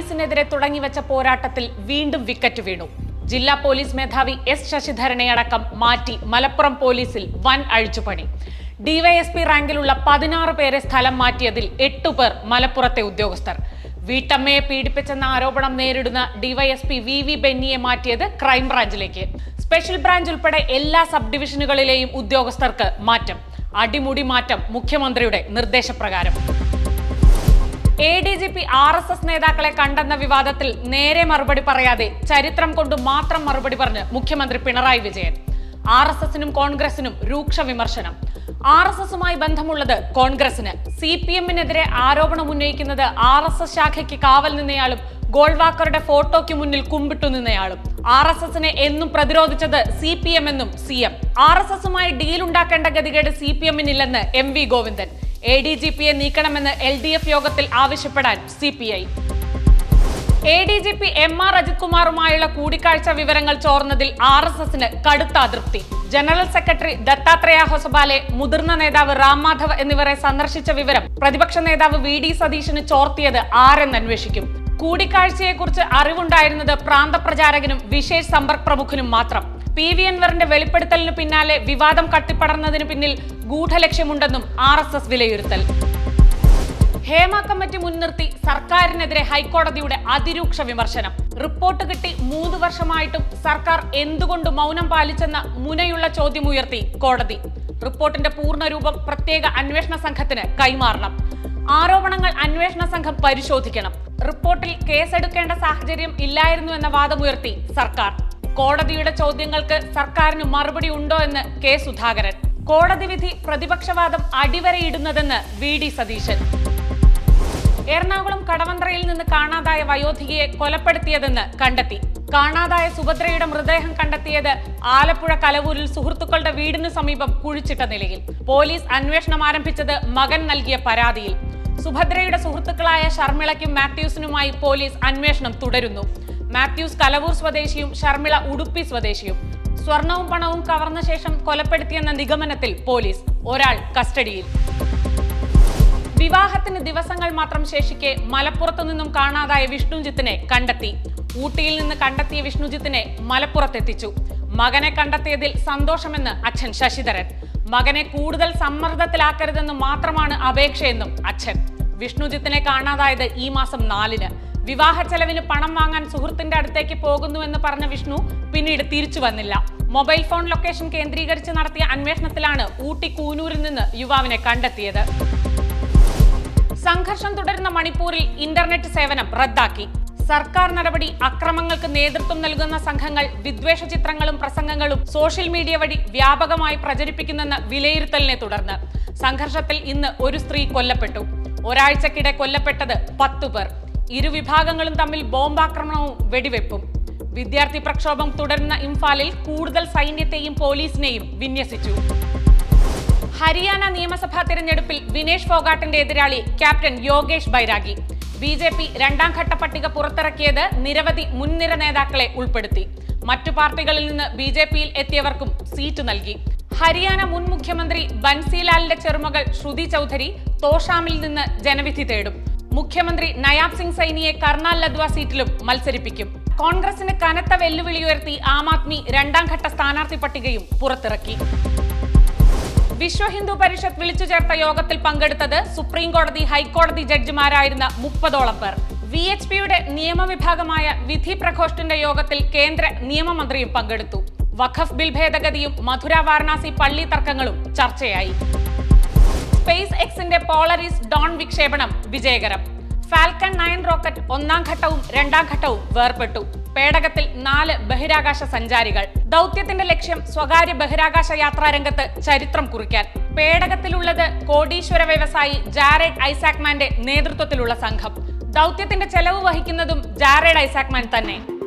പോലീസിനെതിരെ തുടങ്ങിവെച്ച പോരാട്ടത്തിൽ വീണ്ടും വിക്കറ്റ് വീണു. ജില്ലാ പോലീസ് മേധാവി എസ് ശശിധരനെ അടക്കം മാറ്റി മലപ്പുറം പോലീസിൽ വൻ അഴിച്ചുപണി. ഡിവൈഎസ്പി റാങ്കിലുള്ള പതിനാറ് പേരെ സ്ഥലം മാറ്റിയതിൽ എട്ടുപേർ മലപ്പുറത്തെ ഉദ്യോഗസ്ഥർ. വീട്ടമ്മയെ പീഡിപ്പിച്ചെന്ന ആരോപണം നേരിടുന്ന ഡിവൈഎസ്പി വി വി ബെന്നിയെ മാറ്റിയത് ക്രൈംബ്രാഞ്ചിലേക്ക് സ്പെഷ്യൽ ബ്രാഞ്ച് ഉൾപ്പെടെ എല്ലാ സബ് ഡിവിഷനുകളിലെയും ഉദ്യോഗസ്ഥർക്ക് മാറ്റം. അടിമുടി മാറ്റം മുഖ്യമന്ത്രിയുടെ നിർദ്ദേശപ്രകാരം. A D G P R S S നേതാക്കളെ കണ്ടെന്ന വിവാദത്തിൽ നേരെ മറുപടി പറയാതെ ചരിത്രം കൊണ്ട് മാത്രം മറുപടി പറഞ്ഞ് മുഖ്യമന്ത്രി പിണറായി വിജയൻ. ആർ എസ് എസിനും കോൺഗ്രസിനും രൂക്ഷ വിമർശനം. ആർ എസ് എസുമായി ബന്ധമുള്ളത് കോൺഗ്രസിന്. സി പി എമ്മിനെതിരെ ആരോപണം ഉന്നയിക്കുന്നത് ആർ എസ് എസ് ശാഖയ്ക്ക് കാവൽ നിന്നയാളും ഗോൾവാക്കറുടെ ഫോട്ടോയ്ക്ക് മുന്നിൽ കുമ്പിട്ടു നിന്നയാളും. ആർ എസ് എസിനെ എന്നും പ്രതിരോധിച്ചത് സി പി എം എന്നും സി എം. ആർ എസ് എസുമായി ഡീൽ ഉണ്ടാക്കേണ്ട ഗതികേട് C P എമ്മിനില്ലെന്ന് M V Govindan. A D G പിയെ നീക്കണമെന്ന് എൽ ഡി എഫ് യോഗത്തിൽ ആവശ്യപ്പെടാൻ C P I A D G P M R Ajith കുമാറുമായുള്ള കൂടിക്കാഴ്ച വിവരങ്ങൾ ചോർന്നതിൽ ആർ എസ് എസിന് കടുത്ത അതൃപ്തി. ജനറൽ സെക്രട്ടറി ദത്താത്രേയ ഹൊസബാലെ മുതിർന്ന നേതാവ് റാം മാധവ് എന്നിവരെ സന്ദർശിച്ച വിവരം പ്രതിപക്ഷ നേതാവ് വി ഡി സതീശന് ചോർത്തിയത് ആരെന്ന് അന്വേഷിക്കും. കൂടിക്കാഴ്ചയെക്കുറിച്ച് അറിവുണ്ടായിരുന്നത് പ്രാന്തപ്രചാരകനും വിശേഷ് സമ്പർക്ക് പ്രമുഖനും മാത്രം. പി വി അൻവറിന്റെ വെളിപ്പെടുത്തലിന് പിന്നാലെ വിവാദം കത്തിപ്പടർന്നതിന് പിന്നിൽ ഗൂഢലക്ഷ്യമുണ്ടെന്നും ആർ എസ് എസ് വിലയിരുത്തൽ. ഹേമ കമ്മിറ്റി മുൻനിർത്തി സർക്കാരിനെതിരെ ഹൈക്കോടതിയുടെ അതിരൂക്ഷ വിമർശനം. റിപ്പോർട്ട് കിട്ടി മൂന്ന് വർഷമായിട്ടും സർക്കാർ എന്തുകൊണ്ട് മൗനം പാലിച്ചെന്ന മുനയുള്ള ചോദ്യമുയർത്തി കോടതി. റിപ്പോർട്ടിന്റെ പൂർണരൂപം പ്രത്യേക അന്വേഷണ സംഘത്തിന് കൈമാറണം. ആരോപണങ്ങൾ അന്വേഷണ സംഘം പരിശോധിക്കണം. റിപ്പോർട്ടിൽ കേസെടുക്കേണ്ട സാഹചര്യം ഇല്ലായിരുന്നു എന്ന വാദമുയർത്തി സർക്കാർ. കോടതിയുടെ ചോദ്യങ്ങൾക്ക് സർക്കാരിന് മറുപടി ഉണ്ടോ എന്ന് കെ സുധാകരൻ. കോടതി വിധി പ്രതിപക്ഷവാദം അടിവരയിടുന്നതെന്ന് വി ഡി സതീശൻ. എറണാകുളം കടവന്ത്രയിൽ നിന്ന് കാണാതായ വയോധികയെ കൊലപ്പെടുത്തിയതെന്ന് കണ്ടെത്തി. കാണാതായ സുഭദ്രയുടെ മൃതദേഹം കണ്ടെത്തിയത് ആലപ്പുഴ കലവൂരിൽ സുഹൃത്തുക്കളുടെ വീടിന് സമീപം കുഴിച്ചിട്ട നിലയിൽ. പോലീസ് അന്വേഷണം ആരംഭിച്ചത് മകൻ നൽകിയ പരാതിയിൽ. സുഭദ്രയുടെ സുഹൃത്തുക്കളായ ഷർമിളയ്ക്കും മാത്യൂസിനുമായി പോലീസ് അന്വേഷണം തുടരുന്നു. മാത്യൂസ് കലവൂർ സ്വദേശിയും ഷർമിള ഉടുപ്പി സ്വദേശിയും. സ്വർണവും പണവും കവർന്ന ശേഷം കൊലപ്പെടുത്തിയെന്ന നിഗമനത്തിൽ പോലീസ് ഒരാൾ കസ്റ്റഡിയിൽ. വിവാഹത്തിന് ദിവസങ്ങൾ മാത്രം ശേഷിക്കെ മലപ്പുറത്തു നിന്നും കാണാതായ വിഷ്ണുജിത്തിനെ കണ്ടെത്തി. ഊട്ടിയിൽ നിന്ന് കണ്ടെത്തിയ വിഷ്ണുജിത്തിനെ മലപ്പുറത്തെത്തിച്ചു. മകനെ കണ്ടെത്തിയതിൽ സന്തോഷമെന്ന് അച്ഛൻ ശശിധരൻ. മകനെ കൂടുതൽ സമ്മർദ്ദത്തിലാക്കരുതെന്ന് മാത്രമാണ് അപേക്ഷയെന്നും അച്ഛൻ. വിഷ്ണുജിത്തിനെ കാണാതായത് ഈ മാസം നാലിന്. വിവാഹ ചെലവിന് പണം വാങ്ങാൻ സുഹൃത്തിന്റെ അടുത്തേക്ക് പോകുന്നുവെന്ന് പറഞ്ഞ വിഷ്ണു പിന്നീട് തിരിച്ചു വന്നില്ല. മൊബൈൽ ഫോൺ ലൊക്കേഷൻ കേന്ദ്രീകരിച്ച് നടത്തിയ അന്വേഷണത്തിലാണ് ഊട്ടി കൂനൂരിൽ നിന്ന് യുവാവിനെ കണ്ടെത്തിയത്. സംഘർഷം തുടരുന്ന മണിപ്പൂരിൽ ഇന്റർനെറ്റ് സേവനം റദ്ദാക്കി. സർക്കാർ നടപടി അക്രമങ്ങൾക്ക് നേതൃത്വം നൽകുന്ന സംഘങ്ങൾ വിദ്വേഷ ചിത്രങ്ങളും പ്രസംഗങ്ങളും സോഷ്യൽ മീഡിയ വഴി വ്യാപകമായി പ്രചരിപ്പിക്കുന്നെന്ന വിലയിരുത്തലിനെ തുടർന്ന് സംഘർഷത്തിൽ ഇന്ന് ഒരു സ്ത്രീ കൊല്ലപ്പെട്ടു. ഒരാഴ്ചക്കിടെ കൊല്ലപ്പെട്ടത് പത്തു പേർ. ഇരുവിഭാഗങ്ങളും തമ്മിൽ ബോംബാക്രമണവും വെടിവെപ്പും. വിദ്യാർത്ഥി പ്രക്ഷോഭം തുടരുന്ന ഇംഫാലിൽ കൂടുതൽ സൈന്യത്തെയും പോലീസിനെയും വിന്യസിച്ചു. ഹരിയാന നിയമസഭാ തെരഞ്ഞെടുപ്പിൽ വിനേഷ് ഫോഗാട്ടിന്റെ എതിരാളി captain Yogesh Bairagi. B J P രണ്ടാം ഘട്ട പട്ടിക പുറത്തിറക്കിയത് നിരവധി മുൻനിര നേതാക്കളെ ഉൾപ്പെടുത്തി. മറ്റു പാർട്ടികളിൽ നിന്ന് ബി ജെ പിയിൽ എത്തിയവർക്കും സീറ്റ് നൽകി. ഹരിയാന മുൻ മുഖ്യമന്ത്രി ബൻസിലാലിന്റെ ചെറുമകൾ ശ്രുതി ചൗധരി തോഷാമിൽ നിന്ന് ജനവിധി തേടും. മുഖ്യമന്ത്രി നയാബ് സിംഗ് സൈനിയെ കർണാൽ ലദ്വ സീറ്റിലും മത്സരിപ്പിക്കും. കോൺഗ്രസിന് കനത്ത വെല്ലുവിളി ഉയർത്തി ആം ആദ്മി രണ്ടാം ഘട്ട സ്ഥാനാർത്ഥി പട്ടികയും പുറത്തിറക്കി. വിശ്വ ഹിന്ദു പരിഷത്ത് വിളിച്ചു ചേർത്ത യോഗത്തിൽ പങ്കെടുത്തത് സുപ്രീം കോടതി ഹൈക്കോടതി ജഡ്ജിമാരായിരുന്ന മുപ്പതോളം പേർ. വി എച്ച് പിയുടെ നിയമവിഭാഗമായ വിധി പ്രഘോഷ്ടിന്റെ യോഗത്തിൽ കേന്ദ്ര നിയമമന്ത്രിയും പങ്കെടുത്തു. വഖഫ് ബിൽ ഭേദഗതിയും മധുര വാരണാസി പള്ളി തർക്കങ്ങളും ചർച്ചയായി. സ്പേസ് എക്സിന്റെ പോളറിസ് ഡോൺ വിക്ഷേപണം വിജയകരം. ഫാൽക്കൺ നയൻ റോക്കറ്റ് ഒന്നാം ഘട്ടവും രണ്ടാം ഘട്ടവും വേർപെട്ടു. പേടകത്തിൽ നാല് ബഹിരാകാശ സഞ്ചാരികൾ. ദൗത്യത്തിന്റെ ലക്ഷ്യം സ്വകാര്യ ബഹിരാകാശ യാത്രാ രംഗത്ത് ചരിത്രം കുറിക്കാൻ. പേടകത്തിലുള്ളത് കോടീശ്വര വ്യവസായി ജാരേഡ് ഐസാക്മാന്റെ നേതൃത്വത്തിലുള്ള സംഘം. ദൗത്യത്തിന്റെ ചെലവ് വഹിക്കുന്നതും ജാരേഡ് ഐസാക്മാൻ തന്നെ.